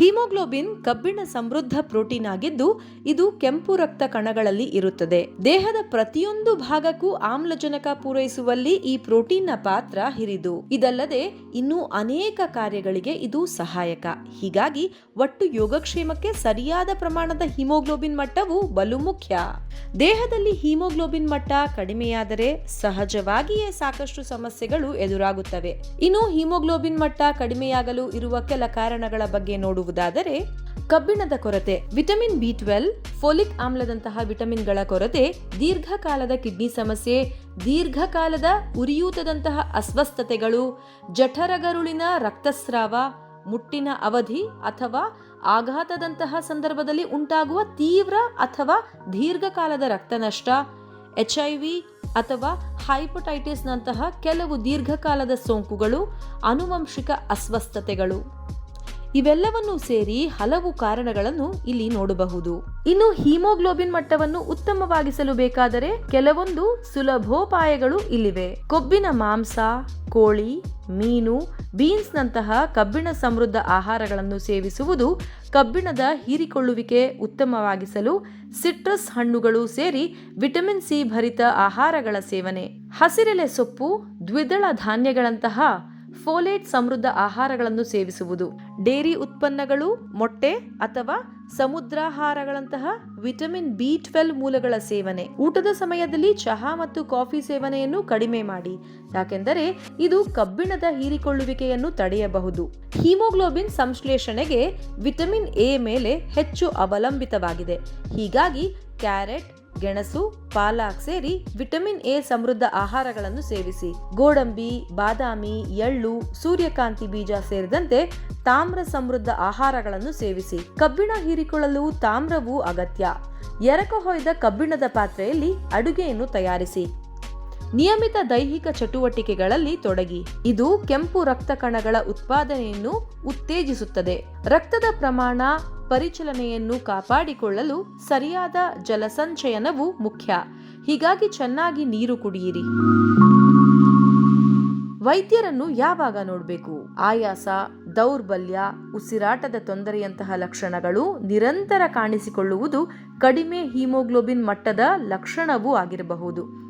Haemoglobin ಕಬ್ಬಿಣ ಸಮೃದ್ಧ protein ಆಗಿದ್ದು, ಇದು ಕೆಂಪು ರಕ್ತ ಕಣಗಳಲ್ಲಿ ಇರುತ್ತದೆ. ದೇಹದ ಪ್ರತಿಯೊಂದು ಭಾಗಕ್ಕೂ ಆಮ್ಲಜನಕ ಪೂರೈಸುವಲ್ಲಿ ಈ ಪ್ರೋಟೀನ್ನ ಪಾತ್ರ ಹಿರಿದು. ಇದಲ್ಲದೆ, ಇನ್ನೂ ಅನೇಕ ಕಾರ್ಯಗಳಿಗೆ ಇದು ಸಹಾಯಕ. ಹೀಗಾಗಿ, ಒಟ್ಟು ಯೋಗಕ್ಷೇಮಕ್ಕೆ ಸರಿಯಾದ ಪ್ರಮಾಣದ ಹಿಮೋಗ್ಲೋಬಿನ್ ಮಟ್ಟವು ಬಲು ಮುಖ್ಯ. ದೇಹದಲ್ಲಿ ಹಿಮೋಗ್ಲೋಬಿನ್ ಮಟ್ಟ ಕಡಿಮೆಯಾದರೆ ಸಹಜವಾಗಿಯೇ ಸಾಕಷ್ಟು ಸಮಸ್ಯೆಗಳು ಎದುರಾಗುತ್ತವೆ. ಇನ್ನು ಹಿಮೋಗ್ಲೋಬಿನ್ ಮಟ್ಟ ಕಡಿಮೆಯಾಗಲು ಇರುವ ಕೆಲ ಕಾರಣಗಳ ಬಗ್ಗೆ ನೋಡುವುದಾದರೆ ಕಬ್ಬಿಣದ ಕೊರತೆ, ವಿಟಮಿನ್ ಬಿ ಟ್ವೆಲ್ ಫೋಲಿಕ್ ಆಮ್ಲದಂತಹ ವಿಟಮಿನ್ಗಳ ಕೊರತೆ, ದೀರ್ಘಕಾಲದ ಕಿಡ್ನಿ ಸಮಸ್ಯೆ, ದೀರ್ಘಕಾಲದ ಉರಿಯೂತದಂತಹ ಅಸ್ವಸ್ಥತೆಗಳು, ಜಠರಗರುಳಿನ ರಕ್ತಸ್ರಾವ, ಮುಟ್ಟಿನ ಅವಧಿ ಅಥವಾ ಆಘಾತದಂತಹ ಸಂದರ್ಭದಲ್ಲಿ ಉಂಟಾಗುವ ತೀವ್ರ ಅಥವಾ ದೀರ್ಘಕಾಲದ ರಕ್ತನಷ್ಟ ಎಚ್ ಐ ವಿ ಅಥವಾ ಹೈಪೊಟೈಟಿಸ್ನಂತಹ ಕೆಲವು ದೀರ್ಘಕಾಲದ ಸೋಂಕುಗಳು, ಆನುವಂಶಿಕ ಅಸ್ವಸ್ಥತೆಗಳು. ಇವೆಲ್ಲವನ್ನೂ ಸೇರಿ ಹಲವು ಕಾರಣಗಳನ್ನು ಇಲ್ಲಿ ನೋಡಬಹುದು. ಇನ್ನು ಹಿಮೋಗ್ಲೋಬಿನ್ ಮಟ್ಟವನ್ನು ಉತ್ತಮವಾಗಿಸಲು ಬೇಕಾದರೆ ಕೆಲವೊಂದು ಸುಲಭೋಪಾಯಗಳು ಇಲ್ಲಿವೆ. ಕೊಬ್ಬಿನ ಮಾಂಸ, ಕೋಳಿ, ಮೀನು ಬೀನ್ಸ್ ನಂತಹ ಕಬ್ಬಿಣ ಸಮೃದ್ಧ ಆಹಾರಗಳನ್ನು ಸೇವಿಸುವುದು ಕಬ್ಬಿಣದ ಹೀರಿಕೊಳ್ಳುವಿಕೆ ಉತ್ತಮವಾಗಿಸಲು ಸಿಟ್ರಸ್ ಹಣ್ಣುಗಳು ಸೇರಿ ವಿಟಮಿನ್ ಸಿ ಭರಿತ ಆಹಾರಗಳ ಸೇವನೆ. ಹಸಿರೆಲೆ ಸೊಪ್ಪು, ದ್ವಿದಳ ಧಾನ್ಯಗಳಂತಹ ಫೋಲೇಟ್ ಸಮೃದ್ಧ ಆಹಾರಗಳನ್ನು ಸೇವಿಸುವುದು. ಡೇರಿ ಉತ್ಪನ್ನಗಳು, ಮೊಟ್ಟೆ ಅಥವಾ ಸಮುದ್ರಾಹಾರಗಳಂತಹ ವಿಟಮಿನ್ ಬಿ ಟ್ವೆಲ್ ಮೂಲಗಳ ಸೇವನೆ. ಊಟದ ಸಮಯದಲ್ಲಿ ಚಹಾ ಮತ್ತು ಕಾಫಿ ಸೇವನೆಯನ್ನು ಕಡಿಮೆ ಮಾಡಿ. ಯಾಕೆಂದರೆ ಇದು ಕಬ್ಬಿಣದ ಹೀರಿಕೊಳ್ಳುವಿಕೆಯನ್ನು ತಡೆಯಬಹುದು. ಹಿಮೋಗ್ಲೋಬಿನ್ ಸಂಶ್ಲೇಷಣೆಗೆ ವಿಟಮಿನ್ ಎ ಮೇಲೆ ಹೆಚ್ಚು ಅವಲಂಬಿತವಾಗಿದೆ. ಹೀಗಾಗಿ ಕ್ಯಾರೆಟ್ ಗೆಣಸು, ಪಾಲಾಕ್ ಸೇರಿ ವಿಟಮಿನ್ ಎ ಸಮೃದ್ಧ ಆಹಾರಗಳನ್ನು ಸೇವಿಸಿ. ಗೋಡಂಬಿ, ಬಾದಾಮಿ, ಎಳ್ಳು, ಸೂರ್ಯಕಾಂತಿ ಬೀಜ ಸೇರಿದಂತೆ ತಾಮ್ರ ಸಮೃದ್ಧ ಆಹಾರಗಳನ್ನು ಸೇವಿಸಿ. ಕಬ್ಬಿಣ ಹೀರಿಕೊಳ್ಳಲು ತಾಮ್ರವು ಅಗತ್ಯ. ಎರಕ ಹೊಯ್ದ ಕಬ್ಬಿಣದ ಪಾತ್ರೆಯಲ್ಲಿ ಅಡುಗೆಯನ್ನು ತಯಾರಿಸಿ. ನಿಯಮಿತ ದೈಹಿಕ ಚಟುವಟಿಕೆಗಳಲ್ಲಿ ತೊಡಗಿ. ಇದು ಕೆಂಪು ರಕ್ತ ಕಣಗಳ ಉತ್ಪಾದನೆಯನ್ನು ಉತ್ತೇಜಿಸುತ್ತದೆ. ರಕ್ತದ ಪ್ರಮಾಣ, ಪರಿಚಲನೆಯನ್ನು ಕಾಪಾಡಿಕೊಳ್ಳಲು ಸರಿಯಾದ ಜಲಸಂಚಯನವು ಮುಖ್ಯ. ಹೀಗಾಗಿ ಚೆನ್ನಾಗಿ ನೀರು ಕುಡಿಯಿರಿ. ವೈದ್ಯರನ್ನು ಯಾವಾಗ ನೋಡಬೇಕು? ಆಯಾಸ, ದೌರ್ಬಲ್ಯ, ಉಸಿರಾಟದ ತೊಂದರೆಯಂತಹ ಲಕ್ಷಣಗಳು ನಿರಂತರ ಕಾಣಿಸಿಕೊಳ್ಳುವುದು ಕಡಿಮೆ ಹಿಮೋಗ್ಲೋಬಿನ್ ಮಟ್ಟದ ಲಕ್ಷಣವೂ ಆಗಿರಬಹುದು.